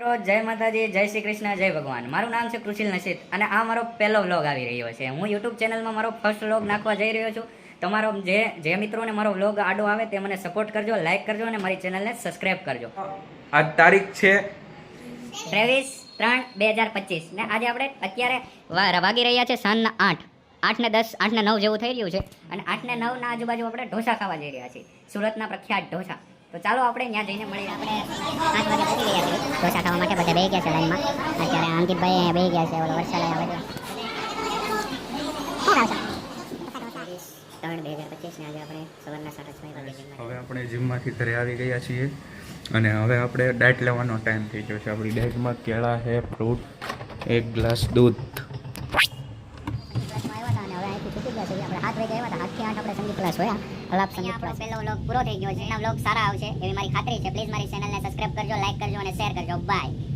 મિત્રો જય માતાજી જય શ્રી કૃષ્ણ જય ભગવાન. મારું નામ છે કૃષિલ નશીદ અને આ મારો પહેલો વ્લોગ આવી રહ્યો છે. હું યુટ્યુબ ચેનલમાં મારો ફર્સ્ટ વ્લોગ નાખવા જઈ રહ્યો છું. તમારો જે જે મિત્રોને મારો વ્લોગ આડો આવે તે મને સપોર્ટ કરજો લાઈક કરજો અને મારી ચેનલને સબસ્ક્રાઈબ કરજો. આજ તારીખ છે? ત્રેવીસ ત્રણ બે હજાર પચીસ. ને આજે આપણે અત્યારે વાગી રહ્યા છે સાંજના આઠ. આઠ ને દસ આઠ ને નવ જેવું થઈ રહ્યું છે અને આઠ ને નવ ના આજુબાજુ આપણે ઢોસા ખાવા જઈ રહ્યા છીએ. સુરતના પ્રખ્યાત ઢોસા. તો ચાલો આપણે ત્યાં જઈને મળીએ. આપણે ઢોસા ખાવા માટે બધા બેસી ગયા છે લાઈનમાં. અત્યારે અંકિતભાઈ અહીંયા બેસી ગયા છે ઓલો વરસાદ આવે ત્રણ બે હજાર પચીસ આજે આપણે સવારના સાડા છ હવે આપણે જીમમાંથી ઘરે આવી ગયા છીએ અને હવે આપણે ડાયટ લેવાનો ટાઈમ થઈ ગયો છે. આપણી ડાયટમાં કેળા છે ફ્રૂટ એક ગ્લાસ દૂધ. સાત વાગે આવ્યા હતા. હાથથી આઠ આપણે સંગીત ક્લાસ હોય. અલાપ સંગીત ક્લાસ પહેલો વ્લોગ પૂરો થઈ ગયો છે. એના વ્લોગ સારા આવશે એવી મારી ખાતરી છે. પ્લીઝ મારી ચેનલને સબસ્ક્રાઇબ કરજો લાઈક કરજો અને શેર કરજો. બાય